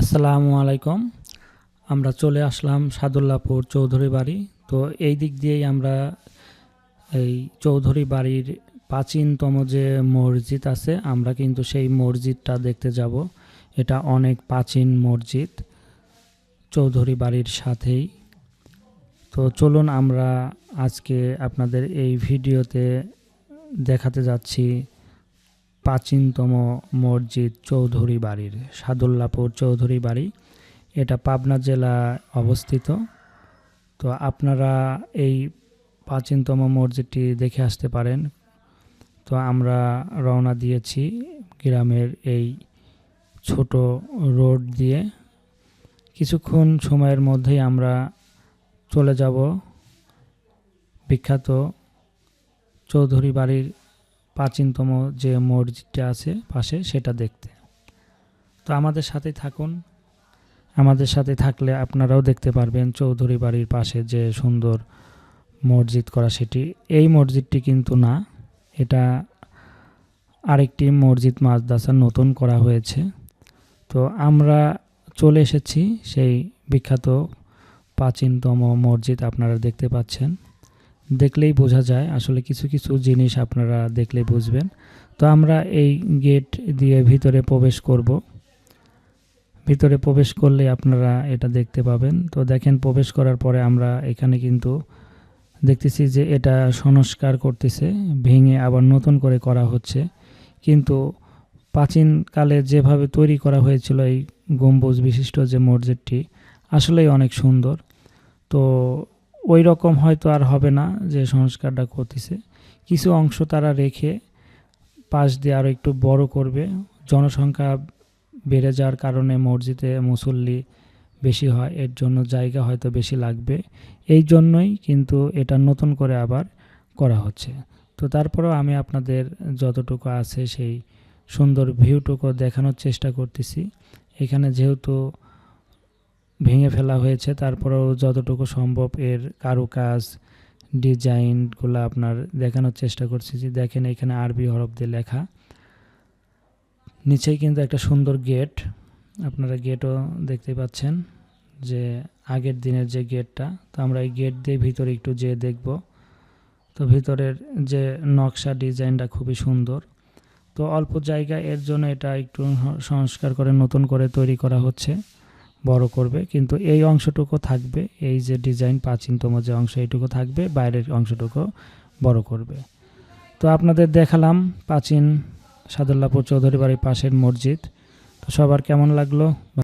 আসসালামু আলাইকুম। আমরা চলে আসলাম সাদুল্লাপুর চৌধুরী বাড়ি। তো এই দিক দিয়েই আমরা এই চৌধুরী বাড়ির প্রাচীনতম যে মসজিদ আছে, আমরা কিন্তু সেই মসজিদটা দেখতে যাব। এটা অনেক প্রাচীন মসজিদ চৌধুরী বাড়ির সাথেই। তো চলুন আমরা আজকে আপনাদের এই ভিডিওতে দেখাতে যাচ্ছি প্রাচীনতম মসজিদ চৌধুরী বাড়ির, সাদুল্লাপুর চৌধুরী বাড়ি। এটা পাবনা জেলায় অবস্থিত। তো আপনারা এই প্রাচীনতম মসজিদটি দেখে আসতে পারেন। তো আমরা রওনা দিয়েছি গ্রামের এই ছোট রোড দিয়ে। কিছুক্ষণ সময়ের মধ্যেই আমরা চলে যাব বিখ্যাত চৌধুরী বাড়ির প্রাচীনতম যে মসজিদটা আছে পাশে, সেটা দেখতে। তো আমাদের সাথে থাকুন। আমাদের সাথে থাকলে আপনারাও দেখতে পারবেন চৌধুরী বাড়ির পাশে যে সুন্দর মসজিদ করা সেটি। এই মসজিদটি কিন্তু না, এটা আরেকটি মসজিদ মাদ্রাসা নতুন করা হয়েছে। তো আমরা চলে এসেছি সেই বিখ্যাত প্রাচীনতম মসজিদ, আপনারা দেখতে পাচ্ছেন। দেখলেই বোঝা যায়। আসলে কিছু কিছু জিনিস আপনারা দেখলে বুঝবেন। তো আমরা এই গেট দিয়ে ভিতরে প্রবেশ করব। ভিতরে প্রবেশ করলে আপনারা এটা দেখতে পাবেন। তো দেখেন, প্রবেশ করার পরে আমরা এখানে কিন্তু দেখতেছি যে এটা সংস্কার করতেছে, ভেঙে আবার নতুন করে করা হচ্ছে। কিন্তু প্রাচীনকালে যেভাবে তৈরি করা হয়েছিল এই গম্বুজ বিশিষ্ট যে মসজিদটি, আসলেই অনেক সুন্দর। তো ওই রকম হয়তো আর হবে না যে সংস্কারটা করতেছে। কিছু অংশ তারা রেখে পাশ দিয়ে আরও একটু বড় করবে। জনসংখ্যা বেড়ে যাওয়ার কারণে মসজিদে মুসল্লি বেশি হয়, এর জন্য জায়গা হয়তো বেশি লাগবে। এই জন্যই কিন্তু এটা নতুন করে আবার করা হচ্ছে। তো তারপরেও আমি আপনাদের যতটুকু আছে সেই সুন্দর ভিউটুকু দেখানোর চেষ্টা করতেছি। এখানে যেহেতু ভেঙে ফেলা হয়েছে। তারপরেও যতটুকু সম্ভব এর কারুকাজ ডিজাইনগুলো আপনার দেখানোর চেষ্টা করছি যে দেখেন এখানে আরবি হরফ দিয়ে লেখা। নিচেই কিন্তু একটা সুন্দর গেট আপনারা গেটও দেখতে পাচ্ছেন যে আগের দিনের যে গেটটা তো আমরা এই গেট দিয়ে ভিতরে একটু যেয়ে দেখব। তো ভিতরের যে নকশা ডিজাইনটা খুবই সুন্দর। তো অল্প জায়গা এর জন্য এটা একটু সংস্কার করে, নতুন করে তৈরি করা হচ্ছে। বড় করবে, কিন্তু এই অংশটুকু থাকবে, এই যে ডিজাইন প্রাচীনতম যে অংশ, এইটুকু থাকবে, বাইরের অংশটুকু বড় করবে। তো আপনাদের দেখালাম প্রাচীন সাদুল্লাপুর চৌধুরী বাড়ির পাশের মসজিদ। তো সবার কেমন লাগল?